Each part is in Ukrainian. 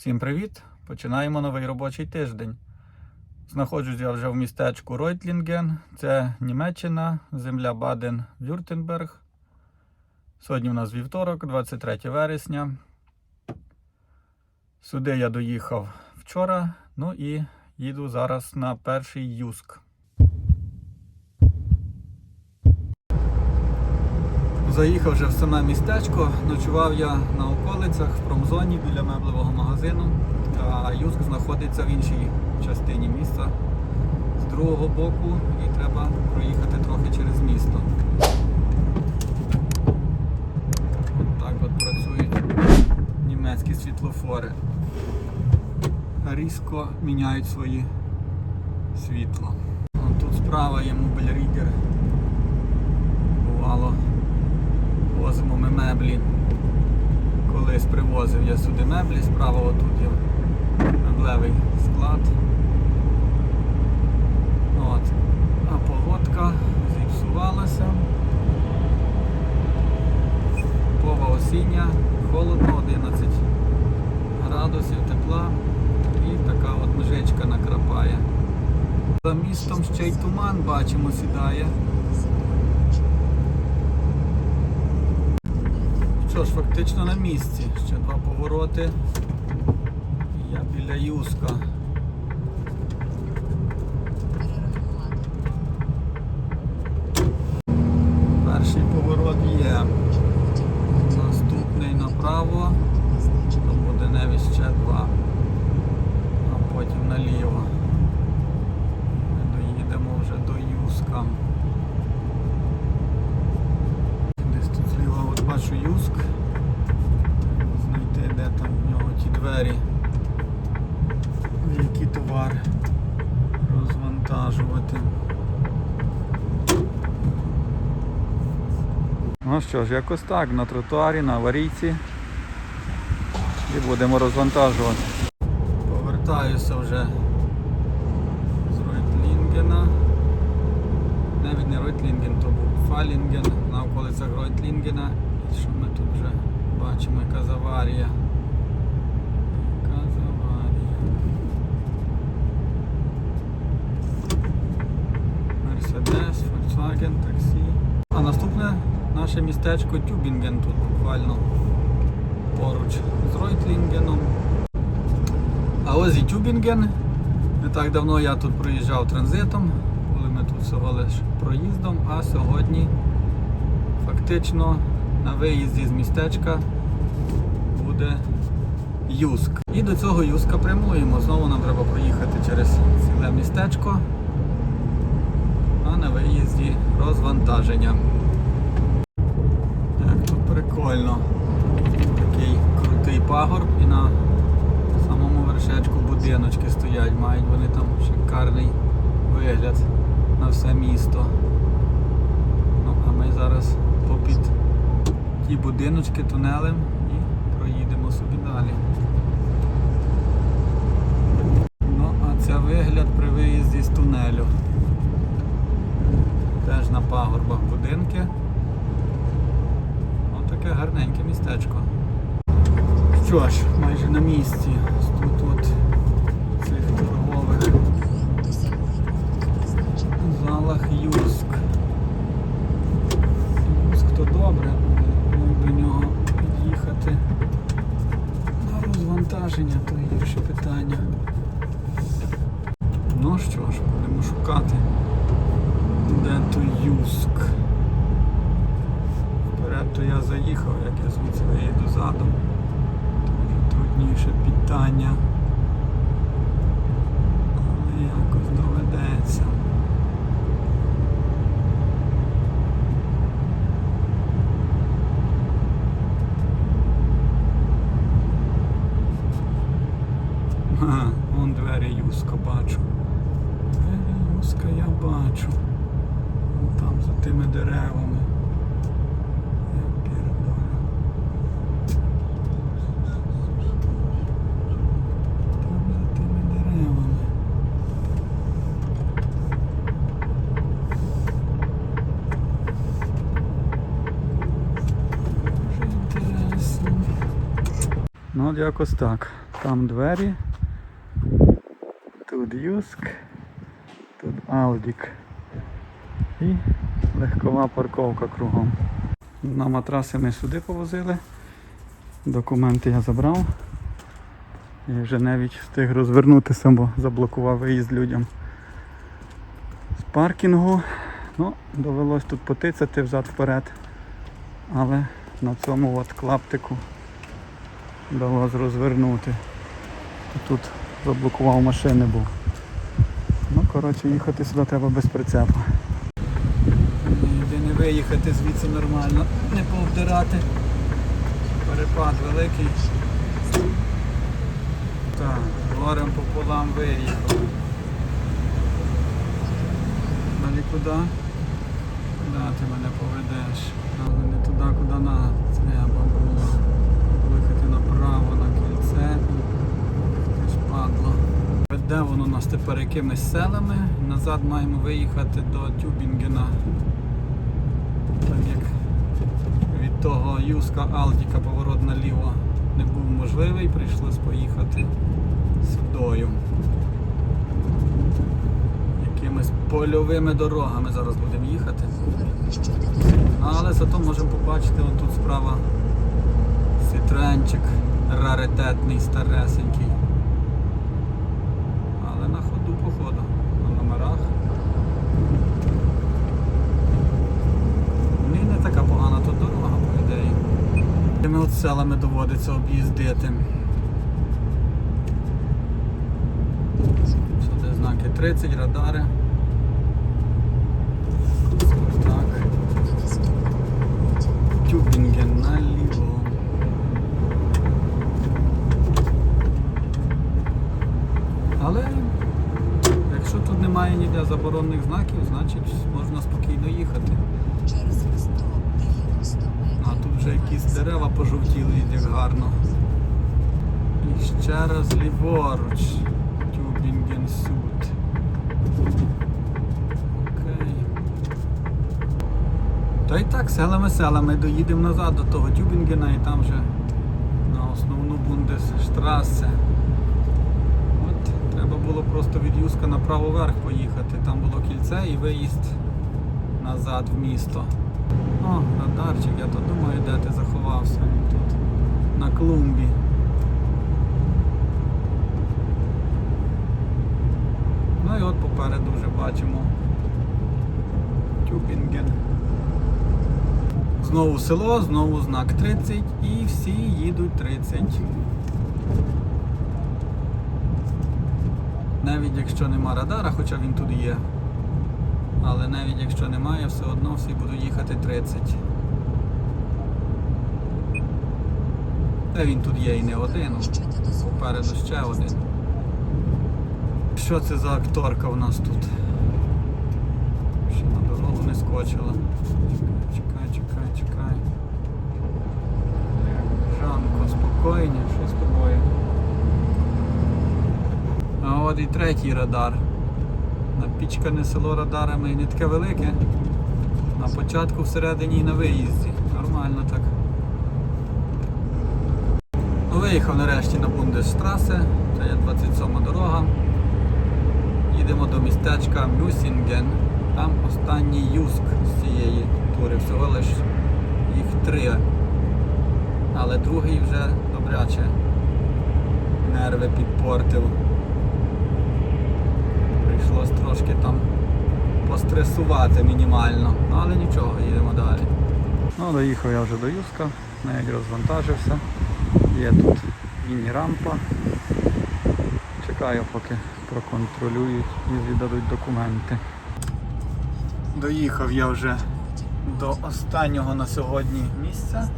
Всім привіт! Починаємо новий робочий тиждень. Знаходжусь я вже в містечку Ройтлінген, це Німеччина, земля Баден-Вюртенберг. Сьогодні у нас вівторок, 23 вересня. Сюди я доїхав вчора, ну і їду зараз на перший юск. Заїхав вже в саме містечко, ночував я на околицях в промзоні біля меблевого магазину, а Юск знаходиться в іншій частині міста з другого боку і треба проїхати трохи через місто. От так от працюють німецькі світлофори. Різко міняють свої світло. Тут справа є мобільрідер. Бувало меблі. Колись привозив я сюди меблі, справа отут є меблевий склад. От. А погодка зіпсувалася. Пова осіння, холодно, 11 градусів тепла і така от межечка накрапає. За містом ще й туман бачимо сідає. Що ж, фактично на місці. Ще два повороти. Я біля Юска. Перший поворот є. Наступний направо. То буде навіть ще два. А потім наліво. Ми доїдемо вже до Юска. Десь тут зліва от бачу Юск. Треба знайти, де там в нього ті двері. Який товар розвантажувати. Ну що ж, якось так, на тротуарі, на аварійці. І будемо розвантажувати. Повертаюся вже з Ройтлінгена. Навіть не Ройтлінген, то був Фалінген на околицях Ройтлінгена. І що ми тут вже бачимо, яка з аварія. Яка. Мерседес, Volkswagen, таксі. А наступне наше містечко Тюбінген тут буквально поруч з Ройтлінгеном. А ось і Тюбінген. Не так давно я тут проїжджав транзитом, коли ми тут всього лише проїздом, а сьогодні фактично на виїзді з містечка буде Юск. І до цього Юска прямуємо. Знову нам треба проїхати через ціле містечко. А на виїзді розвантаження. Прикольно. Такий крутий пагорб і на самому вершечку будиночки стоять. Мають вони там шикарний вигляд на все місто. Ну, а ми зараз попід ті будиночки тунелем і проїдемо собі далі. Ну, а це вигляд при виїзді з тунелю. Теж на пагорбах будинки. Таке гарненьке містечко. Що ж, майже на місці. Тут от цих торгових залах Юск. Юск то добре, але до нього під'їхати на розвантаження, то гірше питання. Ну що ж, будемо шукати. Де то Юск? Вперед то я заїхав, як я звідси виїду задом. Дуже трудніше питання. Але якось доведеться. Ага, вон двері Юска бачу. Двері Юска я бачу. Вон Там за тими деревами. Там за тими деревами. Дуже інтересно. Ну, от якось так. Там двері. Юск. Тут Аудік. І легкова парковка кругом. На матраси ми сюди повозили. Документи я забрав. І вже навіть встиг розвернутися, бо заблокував виїзд людям з паркінгу. Ну, довелось тут потицяти взад вперед. Але на цьому от клаптику вдалося розвернути. Тут заблокував машини був. Коротше, їхати сюди треба без прицепу. Ніде не виїхати звідси нормально, не повдирати. Перепад великий. Так, горем пополам виїхав. Далі куди? Куди ти мене поведеш? Але не туди, куди надо. Треба було виїхати направо на кільце. Падло. Веде воно у нас тепер якимись селами. Назад маємо виїхати до Тюбінгена. Так як від того Юска Алдіка поворот наліво не був можливий, прийшлось поїхати сюдою. Якимись польовими дорогами зараз будемо їхати. Але зато можемо побачити тут справа Сітренчик раритетний, старесенький. Але на ходу походу, на номерах. Ну і не така погана тут дорога, по ідеї. Тими от селами доводиться об'їздити. Сюди знаки 30, радари. Тюбінген наліво. Але якщо тут немає ніде заборонених знаків, значить можна спокійно їхати. Через 190 метрів. А тут вже якісь дерева пожовтіли, як гарно. І ще раз ліворуч. Тюбінген суд. Окей. Та й так, селами-селами доїдемо назад до того Тюбінгена і там вже на основну Бундесштрасе. От треба було просто від Юска направо вверх поїхати. Там було кільце і виїзд назад в місто. О, радарчик, я то думаю, де ти заховався. Він тут на клумбі. Ну і от попереду вже бачимо Тюбінген. Знову село, знову знак 30 і всі їдуть 30. Навіть якщо нема радара, хоча він тут є. Але навіть якщо немає, все одно всі будуть їхати 30. Та він тут є і не один. Попереду ще один. Що це за акторка в нас тут? Ще на дорогу не скочила. Чекай, чекай, чекай. Жанко, спокійні, що з тобою? А от і третій радар. Напічкане село радарами і не таке велике. На початку всередині і на виїзді. Нормально так. Ну, Виїхав нарешті на Бундесштрасе, це є 27 дорога. Їдемо до містечка Мюсінген. Там останній юск з цієї тури. Всього лиш їх три. Але другий вже добряче нерви підпортив. Прийшлось трошки там постресувати мінімально. Але нічого, їдемо далі. Ну, доїхав я вже до Юска, навіть розвантажився. Є тут міні-рампа. Чекаю, поки проконтролюють і віддадуть документи. Доїхав я вже до останнього на сьогодні місця.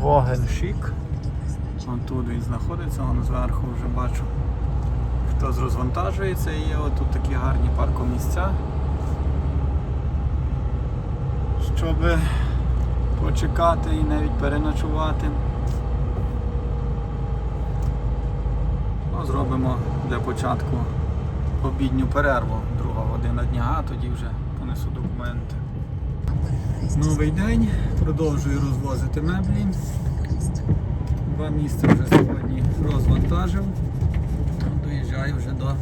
Вогеншік. Вон тут він знаходиться, вон зверху вже бачу хтось розвантажується і є отут такі гарні паркомісця. Щоб почекати і навіть переночувати. Ну, зробимо для початку обідню перерву, друга година дня, а тоді вже понесу документи. Новий день, продовжую розвозити меблі. Два місця вже сьогодні розвантажив. Доїжджаю вже до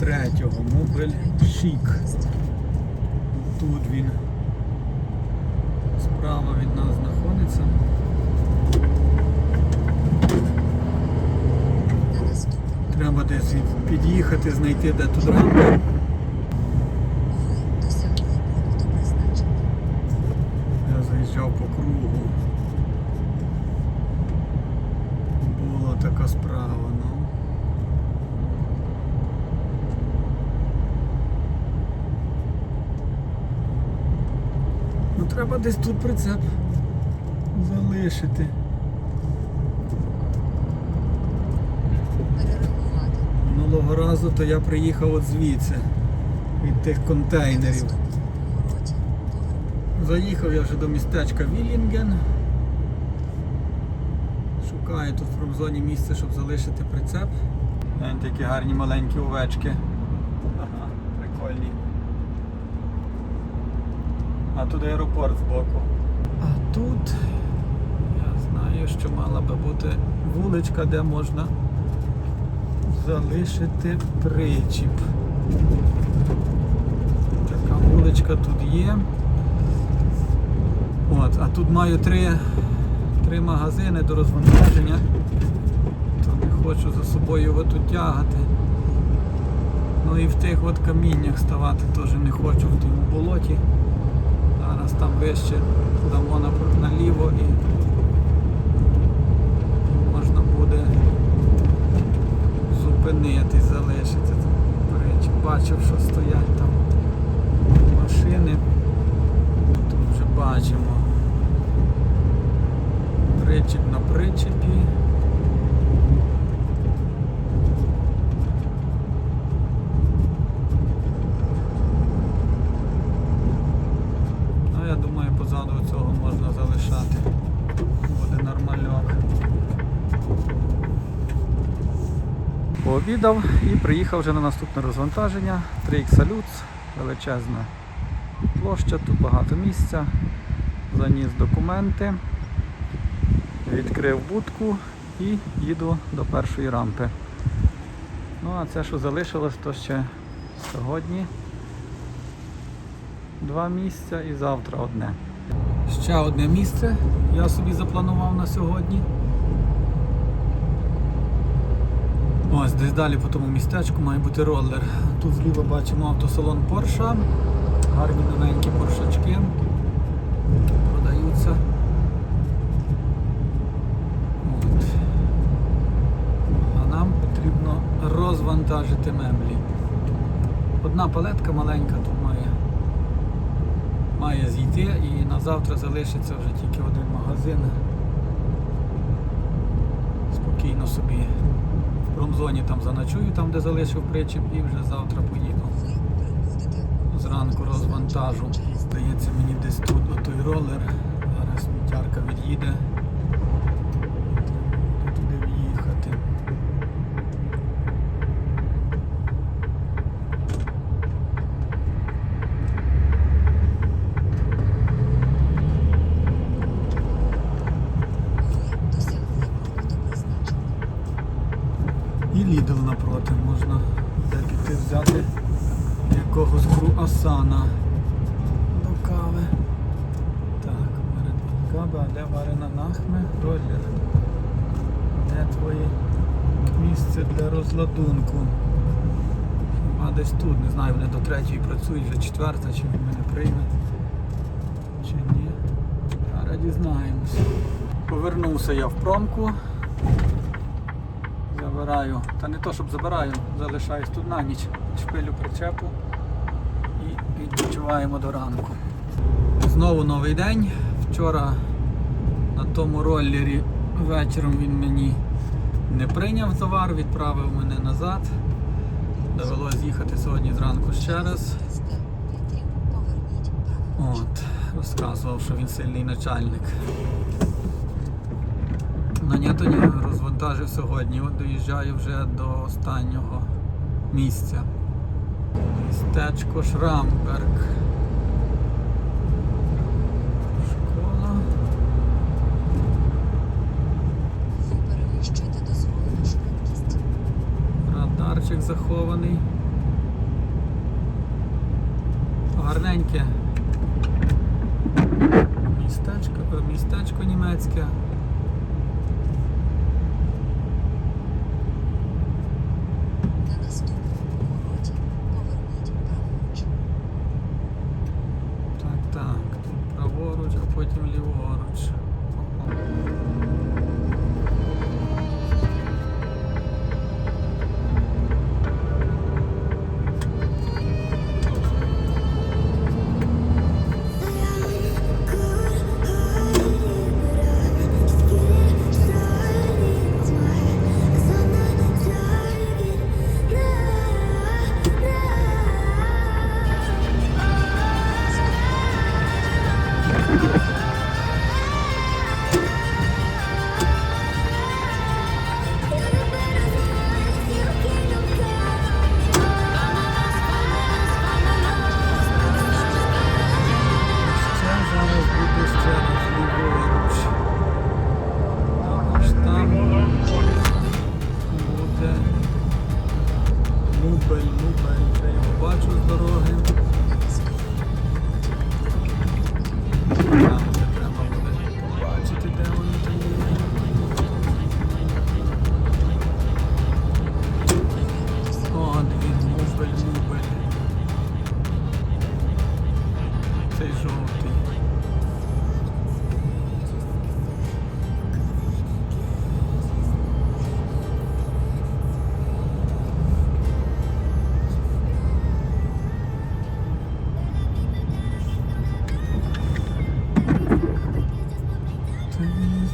третього. Мобель Шік. Тут він справа від нас знаходиться. Треба десь під'їхати, знайти де тут рамка. ви досягли пункту призначення. Я заїжджав по кругу. Була така справа, ну. Ну треба десь тут прицеп залишити. Минулого разу то я приїхав от звідси, від тих контейнерів. Заїхав я вже до містечка Віллінген. Шукаю тут в промзоні місце, щоб залишити прицеп. Гляньте, які гарні маленькі овечки. Ага, прикольні. А тут аеропорт збоку. А тут я знаю, що мала би бути вуличка, де можна залишити причіп. Така вуличка тут є. От, а тут маю три, три магазини до розвантаження. То не хочу за собою його тут тягати. Ну і в тих от каміннях ставати теж не хочу в тому болоті. Зараз там вище дамо на- наліво і можна буде зупинитись, залишити. До речі, бачив, що стоять там машини. Тут вже бачимо. Причіп на причепі. Ну, я думаю, позаду цього залишати. Буде нормальок. Пообідав і приїхав вже на наступне розвантаження. 3X Salutes, величезна площа, тут багато місця. Заніс документи, відкрив будку і їду до першої рампи. Ну а це, що залишилось, то ще сьогодні два місця і завтра одне. Ще одне місце я собі запланував на сьогодні. Ось десь далі по тому містечку має бути роллер. Тут зліва бачимо автосалон Porsche. Гарні новенькі поршачки. Продаються. От. А нам потрібно розвантажити меблі. Одна палетка маленька тут має, зійти і на завтра залишиться вже тільки один магазин. Спокійно собі в промзоні там заночую, там де залишив причіп, і вже завтра поїду. Зранку розвантажу. Здається, мені десь тут отой ролер. Зараз сміттярка від'їде. Можна піти взяти якогось круасана до кави. Так, варена кава, а де варена нахме? Роллер. Де твоє місце для розладунку? А десь тут, не знаю, вони до третьої працюють, вже четверта, чи він мене прийме, чи ні. Зараз дізнаємося. Повернувся я в промку. Забираю, та не то, щоб забираю, залишаюсь тут на ніч, шпилю причепу і відпочиваємо до ранку. Знову новий день. Вчора на тому роллері вечором він мені не прийняв товар, відправив мене назад. Довелося їхати сьогодні зранку ще раз. 300 метрів поверніть праворуч. От, розказував, що він сильний начальник. Ну ні, ні, сьогодні. От доїжджаю вже до останнього місця. Містечко Шрамберг. Школа. Ви перевищуєте дозволену базарчик захований. Гарненьке містечко, містечко німецьке.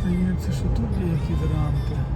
здається, що тут є якісь.